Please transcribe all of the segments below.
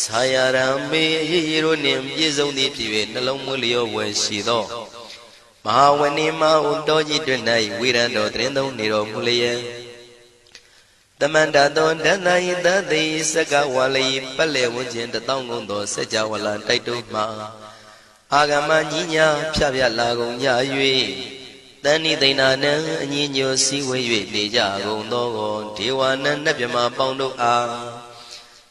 ဆာယရံမေရေရေတို့နှင့်ပြည့်စုံသည်ဖြစ်၍နှလုံးမွေးလျောဝယ်ရှိသောမဟာဝဏိမဟုတောကြီးတွင်၌ဝိရံတော်တရင်သုံးနေတော်မူလျက်တမန္တသောဒန္တယိတသိစကဝါလိပက်လေဝန်းကျင်တထောင်ကုန်သောစัจ java လတိုက်တုမှာအာဂမညီညာဖြပြလာကုန်ကြ၍တဏိသိဏနံအညီညွတ်စည်းဝေး၍နေကြကုန်သောဒေဝနံနတ်မြမပေါင်းတို့အား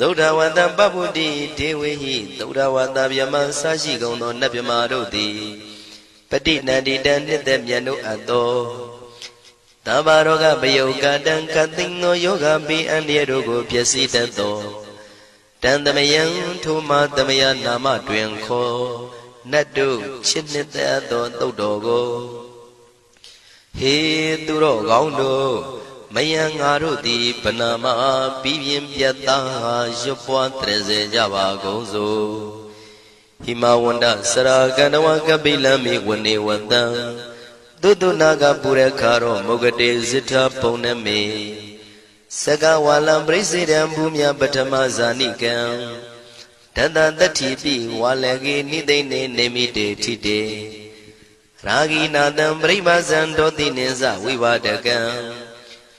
ဒုဒ္ဓဝတ္တပပ္ပုတိဒေဝေဟိဒုဒ္ဓဝတ္တဗျမဆရှိကုန်သောနတ်မြမာတို့သည်ပဋိနန္တိတံနှစ်သက်မြတ်တို့အပ်သောသဗ္ဗရောဂပယုကတံကသိင်သောယောဂပိအန္တရတို့ကိုပျက်စီးတတ်သောတန်တမယံထိုမတမယနာမတွင်ခေါ်နတ်တို့ချစ်နှစ်သက်သောသုတ်တော်ကိုဟေသူတော်ကောင်းတို့ မယံငါတို့သည်ဗနာမပြီးပြင်းပြတ်သားရွတ်ပွားတရစေကြပါကုန်စို့ဟိမဝန္ဒစရာကန္တဝကပိလမိဝနေဝတံသုတနာကပုရခါရောမုဂတေဇိထပုံနမေစကဝါလံပရိစေတံဘူမြပထမဇာနိကံတတတတ္ထိပိဝါလကေနိသိနေနေမိတေထိတေရာဂိနာတံပရိပါဇံဒောတိနိသဝိဝါဒကံ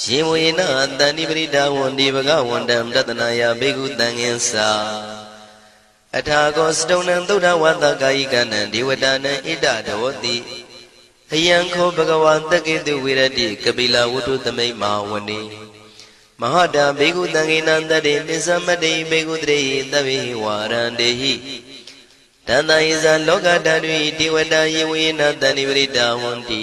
ရှင်ဝေနတန္တိပရိဒါဝန္ဒီဘဂဝန္တံတတနာယဘိက္ခုတံငင်္စာအထာကောစတုံနံသုဒ္ဓဝတ္တကာယိကနံဒေဝတာနံဣဒဒေဝတိအယံခောဘဂဝါတက္ကေတုဝိရတိကပိလဝတ္ထုသမိတ်မဟာဝနေမဟာတာဘေကုတံဂိနံတတေပိသမတေဘေကုတရေသဗ္ဗေဝါရန္တေဟိတန္တယိဇာလောကတတုတိဝတယေဝေနတန္တိပရိတာဝန္တိ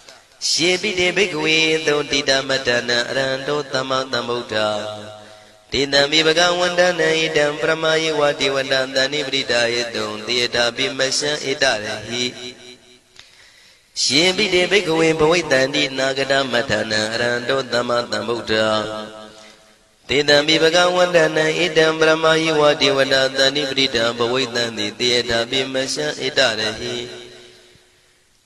ယေပိတေဘိက္ခဝေသုတိတမတနံအရဟံတောသမ္မာသမ္ဗုဒ္ဓတေတံမိဘဂဝန္တနံဣတံပရမယေဝတိဝတံတဏိပရိဒါယေတုံတေတာပိမရှံဣတရဟိရှင်ပိတေဘိက္ခဝေဘဝိတန္တိနာဂတမထနံအရဟံတောသမ္မာသမ္ဗုဒ္ဓတေတံမိဘဂဝန္တနံဣတံပရမယေဝတိဝတံတဏိပရိဒံဘဝိတံတိတေတာပိမရှံဣတရဟိ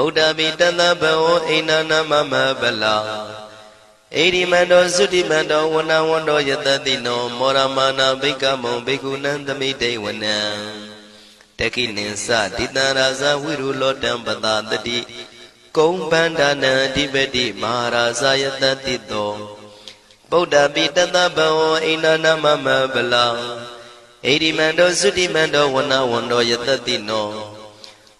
ဗုဒ္ဓမိတတဘောအိနာနာမမဗလာဣရိမန္တောသုတိမန္တောဝနဝန္တောယတတိနော မောရမာနာဘိက္ခမုံဘိက္ခုနံသမိတေဝနံတခိနိသဒိတံရာဇဝိရုလောတံပတာတတိကုံပန္ဒနာအဓိပတိမဟာရာဇယတတိတောဗုဒ္ဓပိတတဘောအိနာနာမမဗလာဣရိမန္တောသုတိမန္တောဝနဝန္တောယတတိနော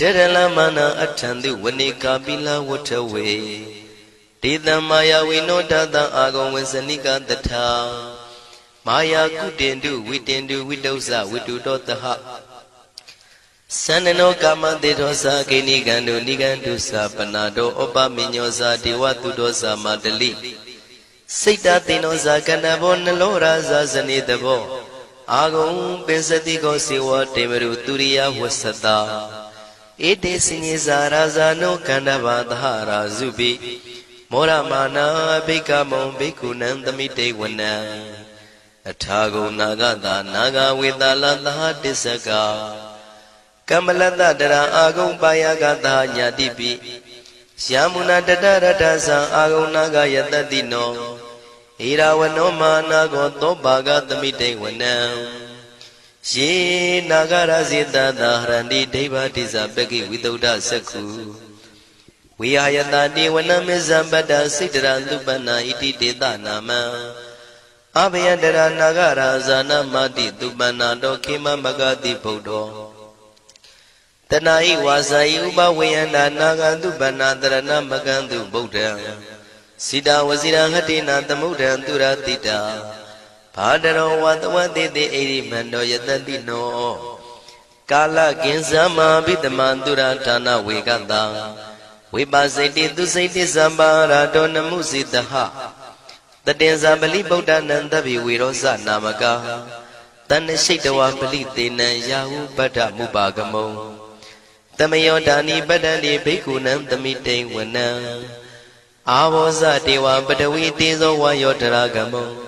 တေရလမနာအထံတိဝနိကာပိလဝထဝေဒေတံမာယဝိနောတတံအာဂုံဝေစနိကတထာမာယာကုတင်တုဝိတင်တုဝိတုဇဝိတုတောတဟသန္နနောကာမတေသောသာကိနိကံတုနိကံတုသာပနာတောဩပမညောသာဒေဝတုတောသာမတလိစိတ်တသိနောသာကဏဘောနလောရာသာဇနေတဘောအာဂုံပင်စတိကောစေဝတေမရုသူရိယဝဆတာ ဧတေစင်္ဇာရာဇာနောကန္တဘာသဟရာဇုပိမောရမာနာဘိက္ခမုံဘိက္ခုနံသမိတေဝနံအထာဂုံနာဂတာနာဂဝေတလသဟတစ္စကကမ္မလတတရာအာဂုံပါယကတာညာတိပိယာမုနာတတရတသံအာဂုံနာဂယတတိနောဣရာဝနောမာနာကောသောပါကသမိတေဝနံ ယေနာဂရဇေတသာဟရန္တိဒိဗ္ဗတိဇပကိဝိတုဒ္ဓသက္ခုဝိဟာယတတိဝနမေဇံပတ္တစိတ္တရသုပနာဣတိတေတနာမံအဘယတရနာဂရာဇာနမတိသူပနာတောခေမမဂတိဗုဒ္ဓောတဏှာဤဝါစာဤဥပဝေယန္တာနာဂန္တုပဏတရဏမကံတုဗုဒ္ဓံစိတာဝစီရဟတိနာသမုဒ္ဒံသူရတိတာ ဘာတရောဝတဝတိတိဣရိမန္တောယတတိနောကာလကင်ဇမဘိတမံသူရဌာနဝေကတံဝိပါစိတိသူစိတိသမ္ပါရာတောနမှုစိတဟတတင်္ဇာပလိဗုဒ္ဓနံတဗ္ဗေဝေရောဇနာမကာတဏ္ဍရှိတဝပလိတေနံယာဟုပတ္ထမုပါကမုံတမယောဒာနိပတ္တန္တိဘိက္ခုနံသမိတိန်ဝနံအာဘောဇတေဝပတဝီတေဇောဝါယောတရာကမုံ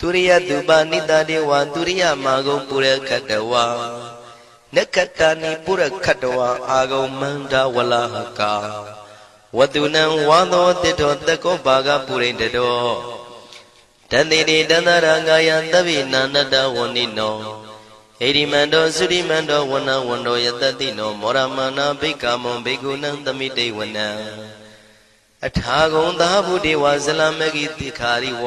သူရိယသူပါနိတတေဝသူရိယမာဂုံပုရခတဝါနက္ခတနိပုရခတဝါအာဂုံမန္တဝလဟကာဝတုနံဝါသောတိတောတကောဘာဂပုရိတတော်တန်တိတိတန္တရာငါယသဗ္ဗိနန္တဝဏိနောဣရိမန္တောသုရိမန္တောဝဏဝန္တောယတတိနောမောရမနာဘိက္ခမုံဘိက္ခုနံသမိတေဝနံအထာဂုံသာဘုဒေဝဇလမဂိတိခာရိဝ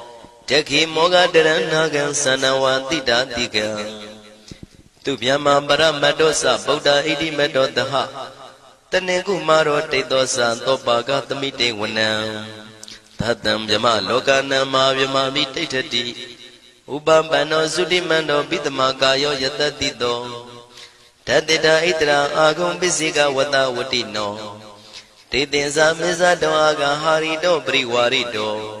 တခိမောဂတရဏကံသနဝတိတာတိကံသူဗျမပရမတ္တောသဗုဒ္ဓဣတိမတ္တောတဟတနေကုမာရောတိတ်သောသံသောပါကသမိတေဝနံသတ္တံဗျမလောကနံမာဗျမမိတိဋ္ဌတိဥပပန္နောသုတိမန္တောပိတမကာယောယတတိတောတတေတာဣတရာအာဂုံပစ္စေကဝတဝတိနောတေတင်္စာမေဇတောအာဂဟာရိတောပရိဝါရိတော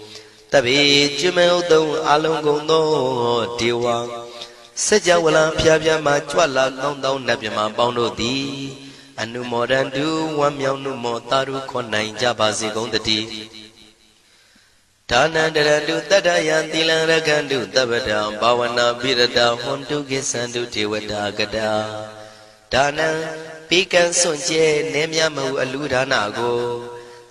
တပိကျွမေဥတုံအလုံးကုန်သောဒေဝစัจ java လံဖျားဖျားမှကြွလာကောင်းသောနတ်မြမပေါင်းတို့သည် အနုမောဒန္တုဝမ်းမြောက်မှုမောတာရုခွန်နိုင်ကြပါစေကုန်တည်းဒါနန္တရတုတတ္တယံသီလံရကန္တုတပ္ပတံဘာဝနာပိရတဟွန်တုကိသန္တုဒေဝတာကတာဒါနံပိကံစွန့်ကျဲနေမြမဟုအလူဒါနကို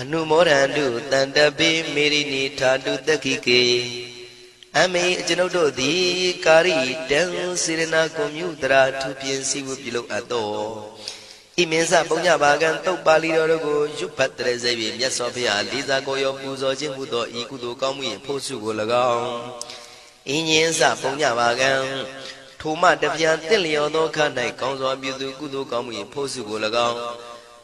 အနုမောဒန္တုတန်တပိမေရိနိထာတုတက္ခိကေအမေကျွန်ုပ်တို့သည်ကာရိတံစေရနာကွန်မြူတရာထူပြင်းစီဝပြုလုပ်အပ်တော်ဣမင်းစပုံညဘာကံတုတ်ပါဠိတော်တို့ကိုရွတ်ဖတ်တဲ့စေပြီးမြတ်စွာဘုရားလေးစားကိုရောပူဇော်ခြင်းမှုသောဤကုသိုလ်ကောင်းမှု၏ဖို့စုကို၎င်းအင်းရင်စပုံညဘာကံထိုမှတပြန်တင့်လျော်သောခ၌ကောင်းစွာပြုသူကုသိုလ်ကောင်းမှု၏ဖို့စုကို၎င်း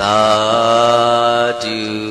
သာဓု